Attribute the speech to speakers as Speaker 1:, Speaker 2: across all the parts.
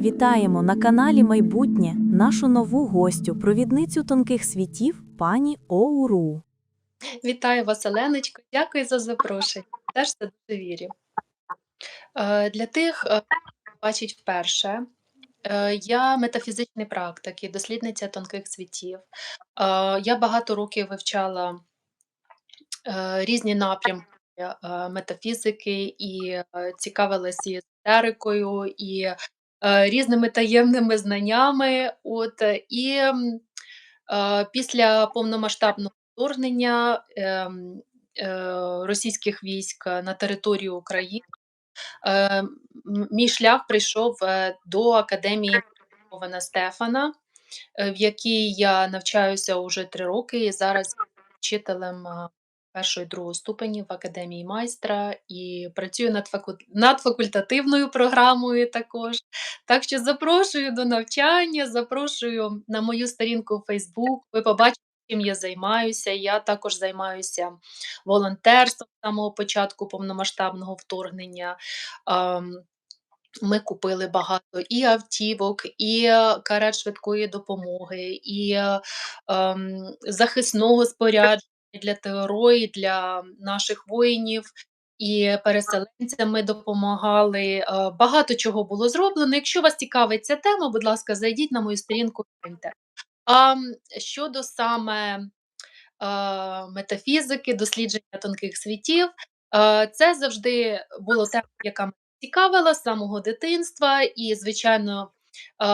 Speaker 1: Вітаємо на каналі Майбутнє нашу нову гостю, провідницю тонких світів, пані Оуру.
Speaker 2: Вітаю вас, Оленочко. Дякую за запрошення. Теж це дуже вірю. Е, Для тих, е, хто бачить вперше, е, я метафізичний практик і дослідниця тонких світів. Я багато років вивчала різні напрямки метафізики і е, цікавилася езотерикою, і е, різними таємними знаннями. От, е, і е, після повномасштабного вторгнення ем, е, російських військ на територію України е, мій шлях прийшов е, до академії Івана Стефана, е, в якій я навчаюся уже три роки і зараз вчителем е, першого і другого ступенів в академії майстра і працюю над, факу... над факультативною програмою також. Так що запрошую до навчання, запрошую на мою сторінку у Facebook. Ви побачите, чим я займаюся. Я також займаюся волонтерством з самого початку повномасштабного вторгнення. Ми купили багато і автівок, і е, карет швидкої допомоги, і е, ем, захисного спорядження для і для наших воїнів, і переселенцям ми допомагали. Е, Багато чого було зроблено. Якщо вас цікавить ця тема, будь ласка, зайдіть на мою сторінку. А щодо саме е, метафізики, дослідження тонких світів, е, це завжди було тема, яка мене цікавила з самого дитинства, і, звичайно, е,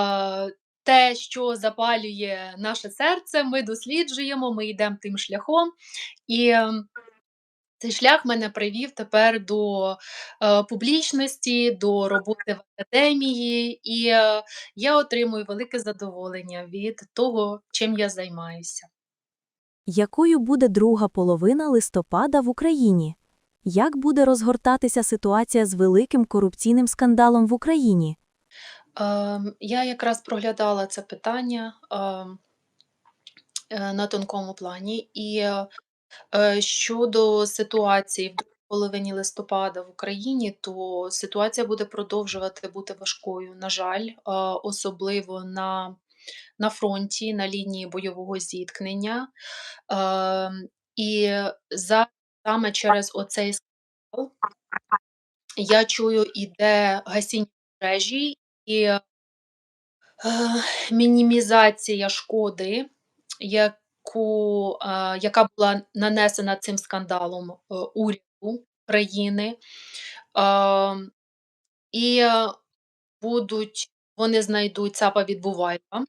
Speaker 2: те, що запалює наше серце, ми досліджуємо, ми йдемо тим шляхом. І ем, цей шлях мене привів тепер до е, публічності, до роботи в академії, і е, я отримую велике задоволення від того, чим я займаюся.
Speaker 1: Якою буде друга половина листопада в Україні? Як буде розгортатися ситуація з великим корупційним скандалом в Україні?
Speaker 2: Ем, я якраз проглядала це питання ем, е, на тонкому плані, і е, щодо ситуації в половині листопада в Україні, то ситуація буде продовжувати бути важкою. На жаль, е, особливо на, на фронті, на лінії бойового зіткнення. Ем, і зараз саме через оцей скандал я чую, іде гасіння мережі і е, мінімізація шкоди, яку, е, яка була нанесена цим скандалом е, уряду країни. І будуть, вони знайдуть ЦАПа відбувається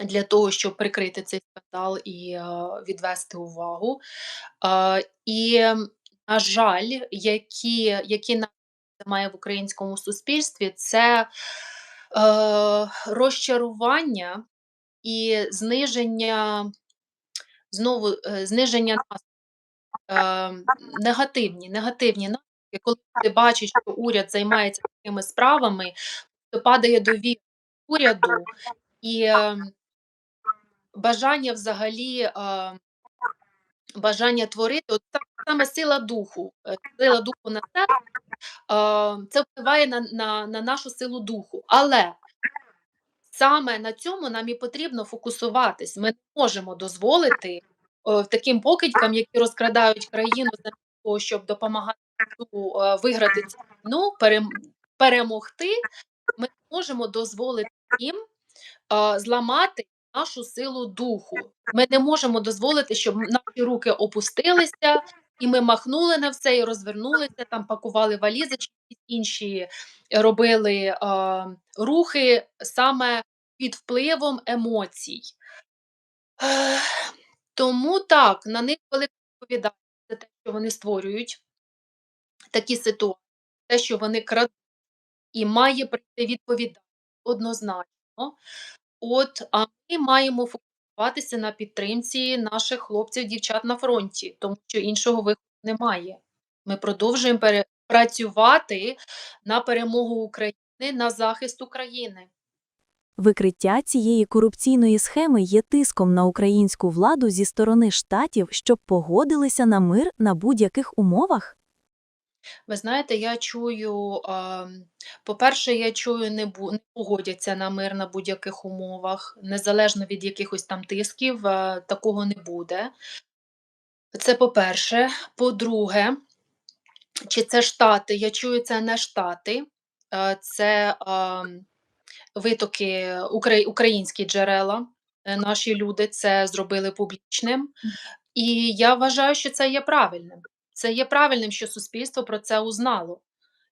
Speaker 2: для того, щоб прикрити цей скандал і відвести увагу. І, на жаль, які, які має в українському суспільстві, це е, розчарування і зниження, знову е, зниження е, негативні, негативні наслідки, коли ти бачиш, що уряд займається такими справами, то падає довіра уряду і е, бажання взагалі. Е, Бажання творити, от саме сила духу, е, сила духу на себе, це впливає на, на, на нашу силу духу. Але саме на цьому нам і потрібно фокусуватись. Ми не можемо дозволити е, таким покидькам, які розкрадають країну для того, щоб допомагати е, виграти цю війну, перем, перемогти. Ми не можемо дозволити їм е, зламати нашу силу духу. Ми не можемо дозволити, щоб наші руки опустилися, і ми махнули на все і розвернулися, там пакували якісь інші робили е, рухи саме під впливом емоцій. Ех, Тому так, на них велика відповідальність за те, що вони створюють такі ситуації, те, що вони крадуть, і має прийти відповідальність однозначно. От, а ми маємо фокусуватися на підтримці наших хлопців, дівчат на фронті, тому що іншого виходу немає. Ми продовжуємо працювати на перемогу України, на захист України.
Speaker 1: Викриття цієї корупційної схеми є тиском на українську владу зі сторони штатів, щоб погодилися на мир на будь-яких умовах?
Speaker 2: Ви знаєте, я чую, ам, по-перше, я чую, не бу не погодяться на мир на будь-яких умовах, незалежно від якихось там тисків, е, такого не буде. Це по-перше. По-друге, чи це Штати? Я чую, це не Штати, е, це, ам, витоки укра українські джерела. Е, наші люди це зробили публічним. І я вважаю, що це є правильним. Це є правильним, що суспільство про це узнало.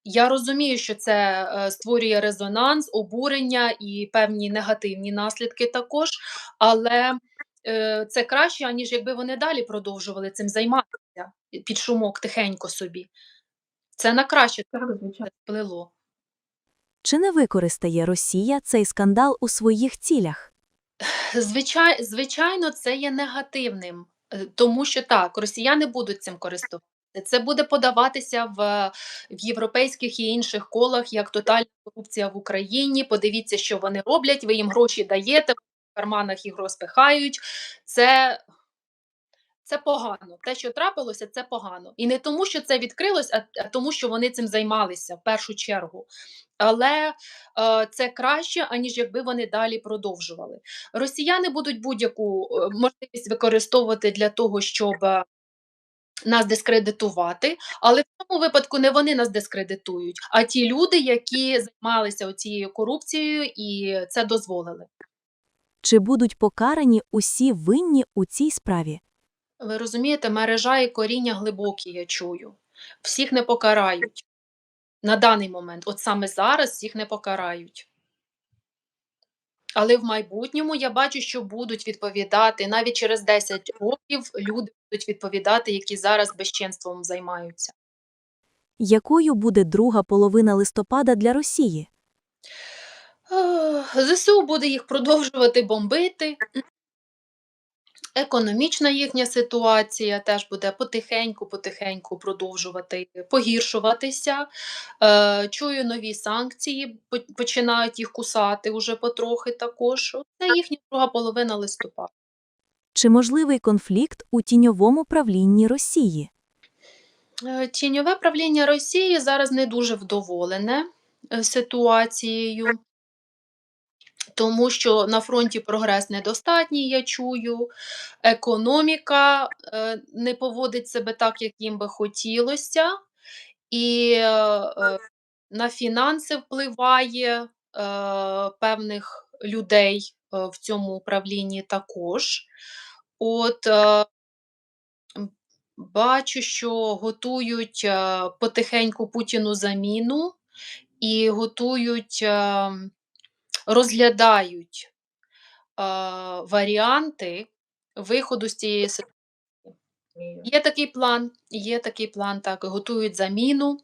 Speaker 2: Я розумію, що це, е, створює резонанс, обурення і певні негативні наслідки також, але, е, це краще, аніж якби вони далі продовжували цим займатися під шумок тихенько собі. Це на краще
Speaker 3: Так, звичайно.
Speaker 2: вплило.
Speaker 1: Чи не використає Росія цей скандал у своїх цілях?
Speaker 2: Звичай звичайно, це є негативним, е, тому що так, росіяни будуть цим користуватися. Це буде подаватися в в європейських і інших колах як тотальна корупція в Україні. Подивіться, що вони роблять, ви їм гроші даєте, в карманах їх розпихають. Це це погано. Те, що трапилося, це погано. І не тому, що це відкрилось, а тому, що вони цим займалися в першу чергу. Але, е, це краще, аніж якби вони далі продовжували. Росіяни будуть будь-яку, е, можливість використовувати для того, щоб, нас дискредитувати, але в цьому випадку не вони нас дискредитують, а ті люди, які займалися оцією корупцією і це дозволили.
Speaker 1: Чи будуть покарані усі винні у цій справі?
Speaker 2: Ви розумієте, мережа і коріння глибокі, я чую. Всіх не покарають. На даний момент, от саме зараз всіх не покарають. Але в майбутньому я бачу, що будуть відповідати, навіть через 10 років люди будуть відповідати, які зараз безчинством займаються.
Speaker 1: Якою буде друга половина листопада для Росії?
Speaker 2: ЗСУ буде їх продовжувати бомбити. Економічна їхня ситуація теж буде потихеньку-потихеньку продовжувати погіршуватися. Е, чую, нові санкції починають їх кусати уже потрохи також. Це їхня друга половина листопада.
Speaker 1: Чи можливий конфлікт у тіньовому правлінні Росії?
Speaker 2: Е, тіньове правління Росії зараз не дуже вдоволене, е, ситуацією. Тому що на фронті прогрес недостатній, я чую, економіка, е, не поводить себе так, як їм би хотілося, і, е, е, на фінанси впливає, певних людей, в цьому управлінні також. От, бачу, що готують, потихеньку Путіну заміну і готують, розглядають, е, варіанти виходу з цієї ситуації. Є такий план, є такий план, так, готують заміну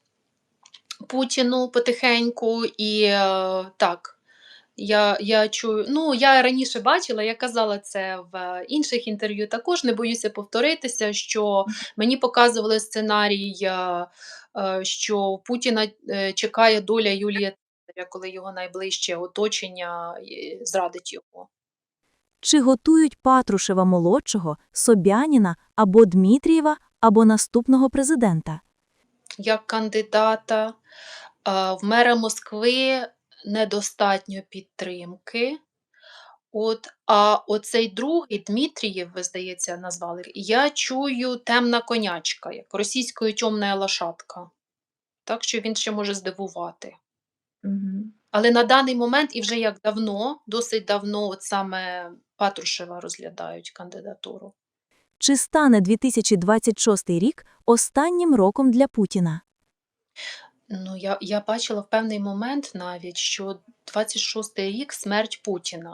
Speaker 2: Путіну потихеньку і, е, так, я я чую ну, я раніше бачила, я казала це в інших інтерв'ю також, не боюся повторитися, що мені показували сценарій, е, е, що Путіна, е, чекає доля Цезаря, коли його найближче оточення, зрадить його.
Speaker 1: Чи готують Патрушева-молодшого, Собяніна або Дмитрієва, або наступного президента?
Speaker 2: Як кандидата, в мера Москви недостатньо підтримки. От, а оцей другий Дмитрієв, ви, здається, назвали, я чую темна конячка, як російською тьомна лошадка. Так що він ще може здивувати. Але на даний момент і вже як давно, досить давно, от саме Патрушева розглядають кандидатуру.
Speaker 1: Чи стане 2026 рік останнім роком для Путіна?
Speaker 2: Ну, я я бачила в певний момент навіть, що 26-й рік смерть Путіна.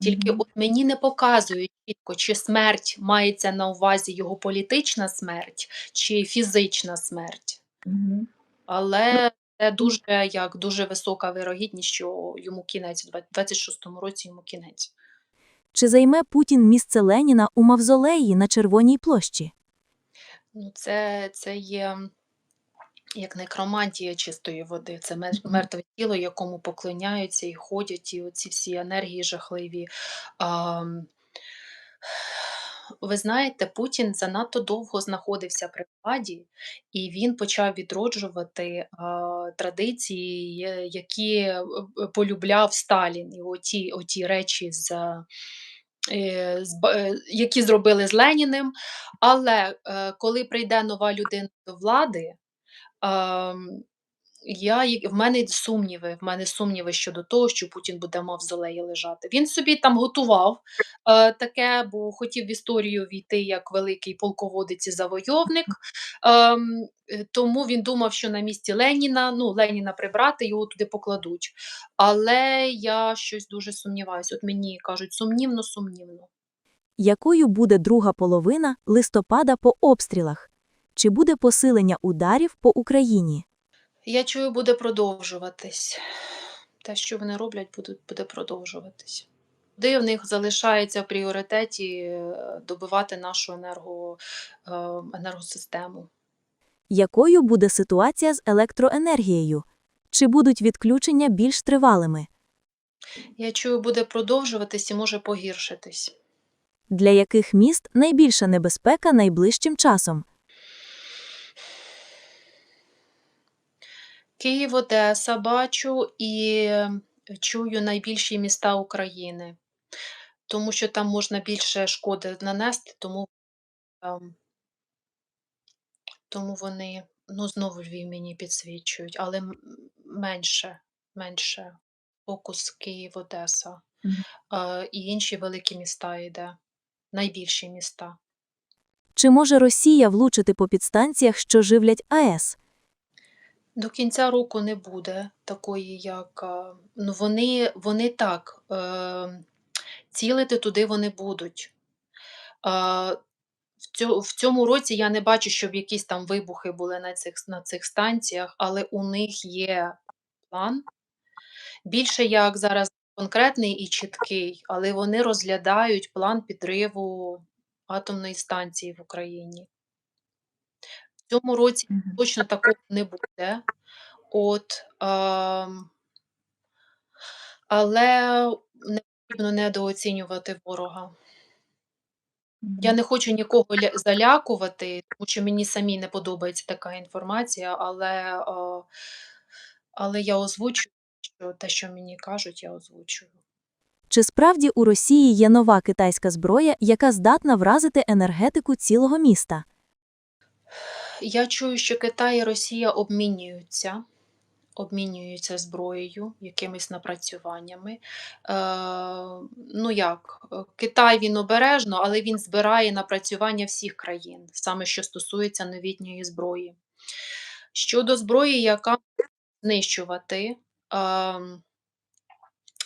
Speaker 2: Тільки
Speaker 3: Мгм.
Speaker 2: от мені не показують чітко, чи смерть мається на увазі його політична смерть, чи фізична смерть.
Speaker 3: Мгм.
Speaker 2: Але це дуже як дуже висока вирогідність, що йому кінець, в два 26-му році йому кінець.
Speaker 1: Чи займе Путін місце Леніна у мавзолеї на Червоній площі?
Speaker 2: Ну, це це є як некромантія чистої води. Це мертве тіло, якому поклоняються і ходять, і оці всі енергії жахливі. Ам, ви знаєте, Путін занадто довго знаходився при владі, і він почав відроджувати, а, традиції, які, е, е, полюбляв Сталін. І оті оті речі з, е, е, які зробили з Леніним. Але, е, коли прийде нова людина до влади, ам, я в мене сумніви, в мене сумніви щодо того, що Путін буде мавзолеї лежати. Він собі там готував, е, таке, бо хотів в історію війти як великий полководець і завойовник. Ем, е, тому він думав, що на місці Леніна, ну, Леніна прибрати, його туди покладуть. Але я щось дуже сумніваюся. От мені кажуть: сумнівно, сумнівно.
Speaker 1: Якою буде друга половина листопада по обстрілах? Чи буде посилення ударів по Україні?
Speaker 2: Я чую, буде продовжуватись. Те, що вони роблять, буде, буде продовжуватись. Де в них залишається в пріоритеті е, добивати нашу енерго, е, енергосистему.
Speaker 1: Якою буде ситуація з електроенергією? Чи будуть відключення більш тривалими?
Speaker 2: Я чую, буде продовжуватись і може погіршитись.
Speaker 1: Для яких міст найбільша небезпека найближчим часом?
Speaker 2: Київ, Одеса бачу і чую найбільші міста України, тому що там можна більше шкоди нанести, тому, ем, тому вони, ну, знову Львів мені підсвічують, але м- менше, менше фокус Київ, Одеса. Е, і інші великі міста йде, найбільші міста.
Speaker 1: Чи може Росія влучити по підстанціях, що живлять АЕС?
Speaker 2: До кінця року не буде такої, як а, ну вони, вони так, е, цілити туди вони будуть. В, цьо, в цьому році я не бачу, щоб якісь там вибухи були на цих, на цих станціях, але у них є план. Більше як зараз конкретний і чіткий, але вони розглядають план підриву атомної станції в Україні. В цьому році точно такого не буде. От, ем, але не потрібно недооцінювати ворога. Я не хочу нікого залякувати, тому що мені самі не подобається така інформація, але, але я озвучую, що те, що мені кажуть, я озвучую.
Speaker 1: Чи справді у Росії є нова китайська зброя, яка здатна вразити енергетику цілого міста?
Speaker 2: Я чую, що Китай і Росія обмінюються, обмінюються зброєю, якимись напрацюваннями. Е, ну як, е, Китай він обережно, але він збирає напрацювання всіх країн, саме що стосується новітньої зброї. Щодо зброї, яка знищувати, ем,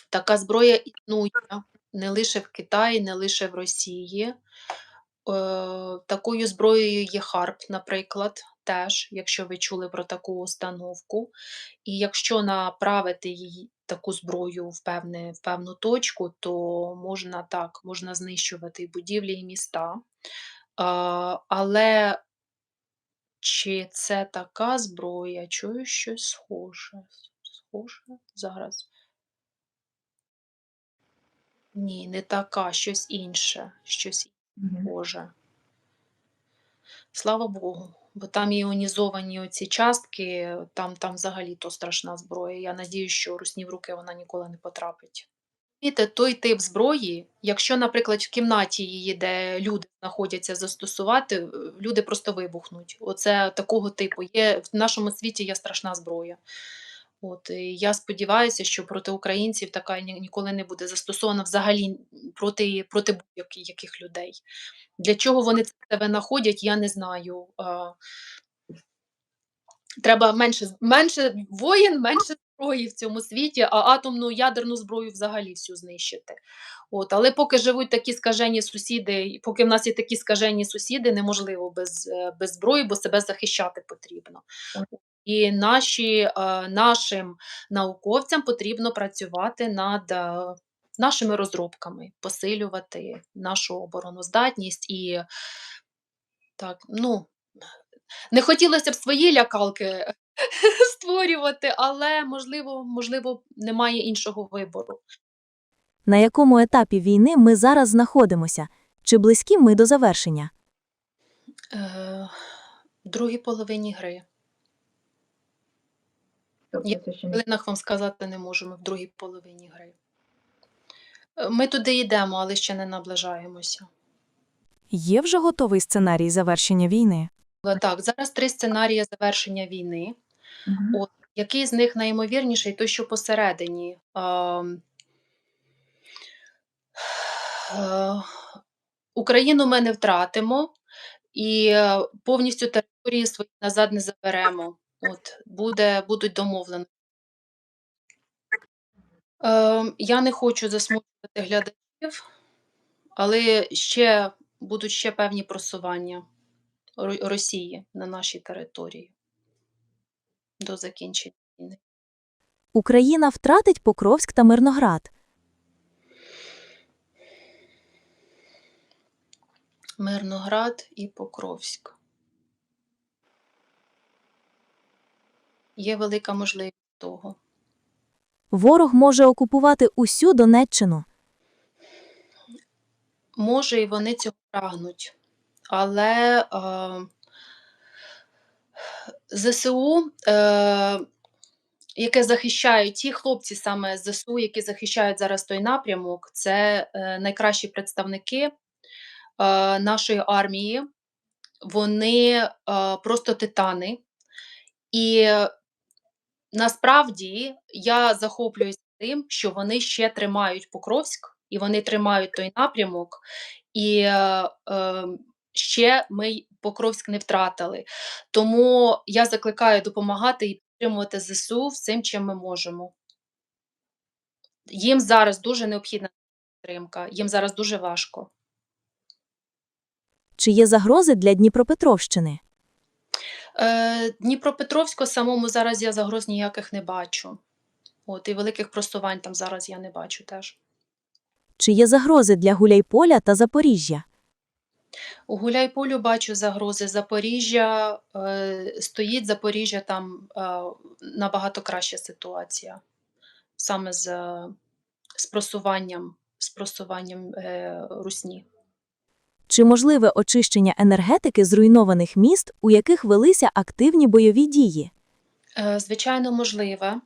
Speaker 2: така зброя існує не лише в Китаї, не лише в Росії. Е, такою зброєю є ХАРП, наприклад, теж, якщо ви чули про таку установку. І якщо направити її таку зброю в, певне, в певну точку, то можна так, можна знищувати і будівлі і міста. А, але чи це така зброя? Чую щось схоже. Схоже зараз. Ні, не така, щось інше, щось схоже. Слава Богу, бо там іонізовані оці частки, там, там взагалі то страшна зброя. Я надію, що русні в руки вона ніколи не потрапить. Той тип зброї, якщо, наприклад, в кімнаті її, де люди знаходяться, застосувати, е, люди просто вибухнуть. Оце такого типу. Є в нашому світі є страшна зброя. От і я сподіваюся, що проти українців така ні- ніколи не буде застосована взагалі проти, проти будь-яких людей. Для чого вони це себе знаходять, я не знаю. Треба менше, менше воїн, менше зброї в цьому світі, а атомну ядерну зброю взагалі всю знищити. От, але поки живуть такі скажені сусіди, поки в нас є такі скажені сусіди, неможливо без, е, без зброї, бо себе захищати потрібно. І наші, е, нашим науковцям потрібно працювати над е, нашими розробками, посилювати нашу обороноздатність і так, ну, не хотілося б свої лякалки створювати, але можливо, можливо, немає іншого вибору.
Speaker 1: На якому етапі війни ми зараз знаходимося? Чи близькі ми до завершення?
Speaker 2: Е, другій половині гри.
Speaker 3: Тобто
Speaker 2: Я
Speaker 3: це ще
Speaker 2: В хвилинах вам сказати не можемо в другій половині гри. Е, Ми туди йдемо, але ще не наближаємося.
Speaker 1: Є вже готовий сценарій завершення війни?
Speaker 2: Так, зараз три сценарії завершення війни.
Speaker 3: Мгм.
Speaker 2: От, який з них наймовірніший, той, що посередині. Ам, е, Україну ми не втратимо і е, повністю території свої назад не заберемо. От, буде, будуть домовлені. Ем, я не хочу засмучувати глядачів, але ще будуть ще певні просування Росії на нашій території до закінчення війни.
Speaker 1: Україна втратить Покровськ та Мирноград.
Speaker 2: Мирноград і Покровськ. Є велика можливість того.
Speaker 1: Ворог може окупувати усю Донеччину.
Speaker 2: Може, і вони цього прагнуть, але е, ЗСУ, е, яке захищають ті хлопці саме з ЗСУ, які захищають зараз той напрямок, це е, найкращі представники е, нашої армії. Вони е, просто титани. І насправді я захоплююся тим, що вони ще тримають Покровськ, і вони тримають той напрямок, і е, е, ще ми Покровськ не втратили. Тому я закликаю допомагати і підтримувати ЗСУ всім, чим ми можемо. Їм зараз дуже необхідна підтримка, їм зараз дуже важко.
Speaker 1: Чи є загрози для Дніпропетровщини?
Speaker 2: Е, Дніпропетровську самому зараз я загроз ніяких не бачу. От, і великих просувань там зараз я не бачу теж.
Speaker 1: Чи є загрози для Гуляйполя та Запоріжжя?
Speaker 2: У Гуляйполю бачу загрози. Запоріжжя е, стоїть Запоріжжя, там е, набагато краща ситуація. Саме з, е, з просуванням, з просуванням е, русні.
Speaker 1: Чи можливе очищення енергетики зруйнованих міст, у яких велися активні бойові дії?
Speaker 2: Е, Звичайно, можливе.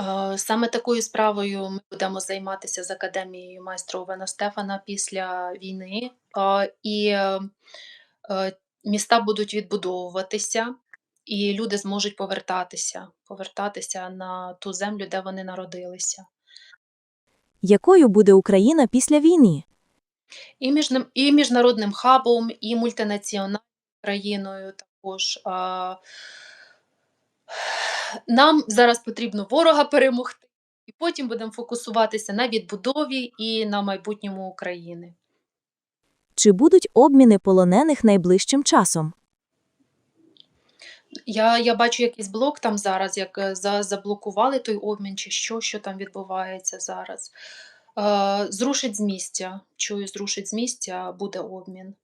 Speaker 2: Е, Саме такою справою ми будемо займатися з академією майстра Овена Стефана після війни. Е, І міста будуть відбудовуватися, і люди зможуть повертатися, повертатися на ту землю, де вони народилися.
Speaker 1: Якою буде Україна після війни?
Speaker 2: І, міжним, і міжнародним хабом, і мультинаціональною країною також. А, Нам зараз потрібно ворога перемогти, і потім будемо фокусуватися на відбудові і на майбутньому України.
Speaker 1: Чи будуть обміни полонених найближчим часом?
Speaker 2: Я, я бачу якийсь блок там зараз, як е, за, заблокували той обмін, чи що, що там відбувається зараз. Е, зрушить з місця. Чую, зрушить з місця, буде обмін.